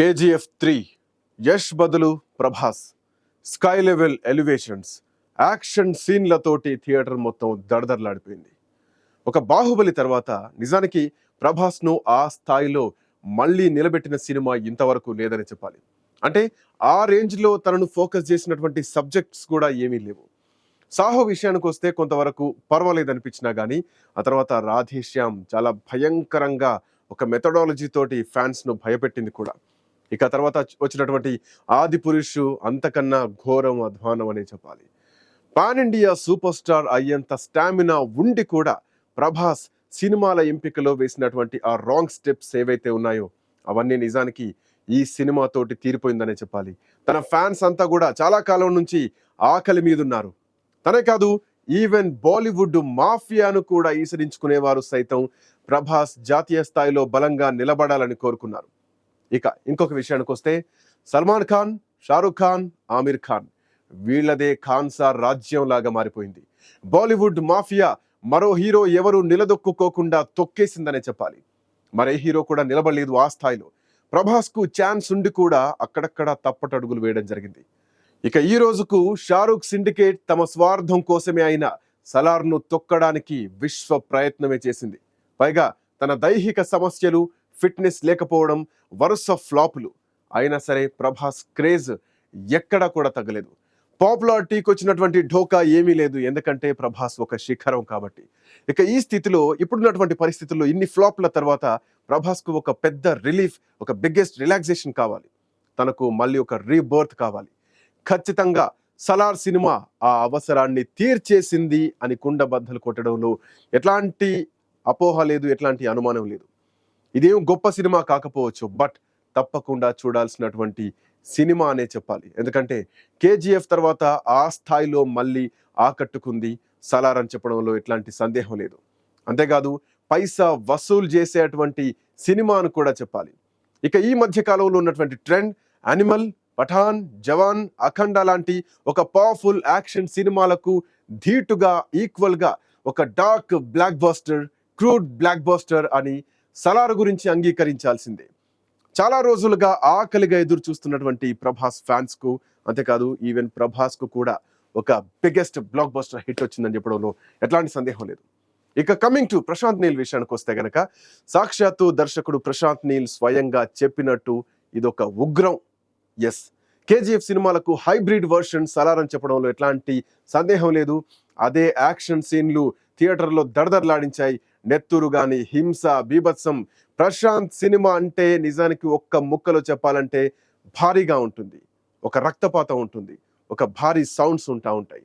KGF three Yash బదులు Prabhas. Sky level elevations action సీన్లతోటి theatre మొత్తం దడదడలాడిపోయింది. ఒక బాహుబలి తర్వాత నిజానికి ప్రభాస్ను ఆ స్థాయిలో మళ్ళీ నిలబెట్టిన సినిమా ఇంతవరకు లేదని చెప్పాలి. అంటే ఆ రేంజ్లో తనను ఫోకస్ చేసినటువంటి సబ్జెక్ట్స్ కూడా ఏమీ లేవు. సాహో విషయానికి వస్తే కొంతవరకు పర్వాలేదనిపించినా కానీ ఆ తర్వాత రాధేశ్యామ్ చాలా భయంకరంగా ఒక మెథడాలజీ తోటి ఫ్యాన్స్ను భయపెట్టింది కూడా. ఇక తర్వాత వచ్చినటువంటి ఆది పురుషు అంతకన్నా ఘోరం అధ్వానం అనే చెప్పాలి. పాన్ ఇండియా సూపర్ స్టార్ అయ్యేంత స్టామినా ఉండి కూడా ప్రభాస్ సినిమాల ఎంపికలో వేసినటువంటి ఆ రాంగ్ స్టెప్స్ ఏవైతే ఉన్నాయో అవన్నీ నిజానికి ఈ సినిమాతోటి తీరిపోయిందనే చెప్పాలి. తన ఫ్యాన్స్ అంతా కూడా చాలా కాలం నుంచి ఆకలి మీద ఉన్నారు. తనే కాదు ఈవెన్ బాలీవుడ్ మాఫియాను కూడా ఈసరించుకునేవారు సైతం ప్రభాస్ జాతీయ స్థాయిలో బలంగా నిలబడాలని కోరుకున్నారు. ఇక ఇంకొక విషయానికి వస్తే సల్మాన్ ఖాన్ షారుఖ్ ఖాన్ ఆమిర్ ఖాన్. వీళ్ళదే ఖాన్సార్ రాజ్యం లాగా మారిపోయింది. బాలీవుడ్ మాఫియా మరో హీరో ఎవరు నిలదొక్కుకోకుండా తొక్కేసిందనే చెప్పాలి. మరే హీరో కూడా నిలబడలేదు ఆ స్థాయిలో. ప్రభాస్కు ఛాన్స్ ఉండి కూడా అక్కడక్కడ తప్పటడుగులు వేయడం జరిగింది. ఇక ఈ రోజుకు షారూక్ సిండికేట్ తమ స్వార్థం కోసమే అయిన సలార్ను తొక్కడానికి విశ్వ ప్రయత్నమే చేసింది. పైగా తన దైహిక సమస్యలు ఫిట్నెస్ లేకపోవడం వరుస ఫ్లాపులు. అయినా సరే ప్రభాస్ క్రేజ్ ఎక్కడా కూడా తగ్గలేదు. పాపులారిటీకి వచ్చినటువంటి ఢోకా ఏమీ లేదు. ఎందుకంటే ప్రభాస్ ఒక శిఖరం కాబట్టి. ఇక ఈ స్థితిలో ఇప్పుడున్నటువంటి పరిస్థితుల్లో ఇన్ని ఫ్లాప్ల తర్వాత ప్రభాస్కు ఒక పెద్ద రిలీఫ్ ఒక బిగ్గెస్ట్ రిలాక్సేషన్ కావాలి. తనకు మళ్ళీ ఒక రీబర్త్ కావాలి. ఖచ్చితంగా సలార్ సినిమా ఆ అవసరాన్ని తీర్చేసింది అని కుండబద్దలు కొట్టడంలో ఎట్లాంటి అపోహ లేదు ఎట్లాంటి అనుమానం లేదు. ఇదేం గొప్ప సినిమా కాకపోవచ్చు బట్ తప్పకుండా చూడాల్సినటువంటి సినిమా అనే చెప్పాలి. ఎందుకంటే కేజీఎఫ్ తర్వాత ఆ స్థాయిలో మళ్ళీ ఆకట్టుకుంది సలార్ అని చెప్పడంలో ఎట్లాంటి సందేహం లేదు. అంతేకాదు పైసా వసూలు చేసేటువంటి సినిమా అని కూడా చెప్పాలి. ఇక ఈ మధ్య కాలంలో ఉన్నటువంటి ట్రెండ్ అనిమల్ పఠాన్ జవాన్ అఖండ లాంటి ఒక పవర్ఫుల్ యాక్షన్ సినిమాలకు ధీటుగా ఈక్వల్గా ఒక dark blockbuster crude blockbuster అని సలార్ గురించి అంగీకరించాల్సిందే. చాలా రోజులుగా ఆకలిగా ఎదురు చూస్తున్నటువంటి ప్రభాస్ ఫ్యాన్స్కు అంతేకాదు ఈవెన్ ప్రభాస్కు కూడా ఒక బిగ్గెస్ట్ బ్లాక్ బస్టర్ హిట్ వచ్చిందని చెప్పడంలో ఎట్లాంటి సందేహం లేదు. ఇక కమింగ్ టు ప్రశాంత్ నీల్ విషయానికి వస్తే గనక సాక్షాత్తు దర్శకుడు ప్రశాంత్ నీల్ స్వయంగా చెప్పినట్టు ఇదొక ఉగ్రం. ఎస్ కేజీఎఫ్ సినిమాలకు హైబ్రిడ్ వర్షన్ సలారని చెప్పడంలో ఎట్లాంటి సందేహం లేదు. అదే యాక్షన్ సీన్లు థియేటర్లో దడదడలాడించాయి. నెత్తురు గాని హింస బీభత్సం ప్రశాంత్ సినిమా అంటే నిజానికి ఒక్క ముక్కలో చెప్పాలంటే భారీగా ఉంటుంది. ఒక రక్తపాతం ఉంటుంది. ఒక భారీ సౌండ్స్ ఉంటా ఉంటాయి.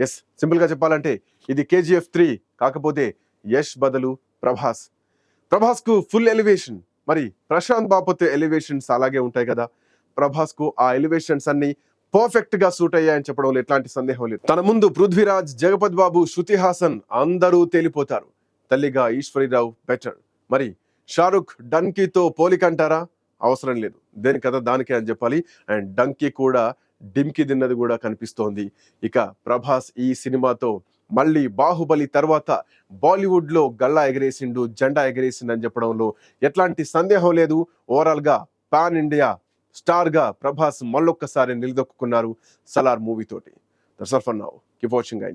ఎస్ సింపుల్గా చెప్పాలంటే ఇది కేజీఎఫ్ త్రీ కాకపోతే యష్ బదులు ప్రభాస్. ప్రభాస్కు full elevation. మరి ప్రశాంత్ బాపత్ ఎలివేషన్స్ అలాగే ఉంటాయి కదా. ప్రభాస్కు ఆ ఎలివేషన్స్ అన్ని పర్ఫెక్ట్గా సూట్ అయ్యాయని చెప్పడంలో ఎట్లాంటి సందేహం లేదు. తన ముందు పృథ్వీరాజ్ జగపతి బాబు శృతి హాసన్ అందరూ తేలిపోతారు. తల్లిగా ఈశ్వరీరావు బెటర్ మరి షారుఖ్ డంకీతో పోలికంటారా? అవసరం లేదు. దేని కథ దానికే అని చెప్పాలి. అండ్ డంకీ కూడా డింకి తిన్నది కూడా కనిపిస్తోంది. ఇక ప్రభాస్ ఈ సినిమాతో మళ్ళీ బాహుబలి తర్వాత బాలీవుడ్లో గల్లా ఎగరేసిండు జెండా ఎగరేసిండు అని చెప్పడంలో ఎట్లాంటి సందేహం లేదు. ఓవరాల్గా పాన్ ఇండియా స్టార్గా ప్రభాస్ మళ్ళొక్కసారి నిలదొక్కున్నారు సలార్ మూవీ తోటి. That's all for now. Keep watching I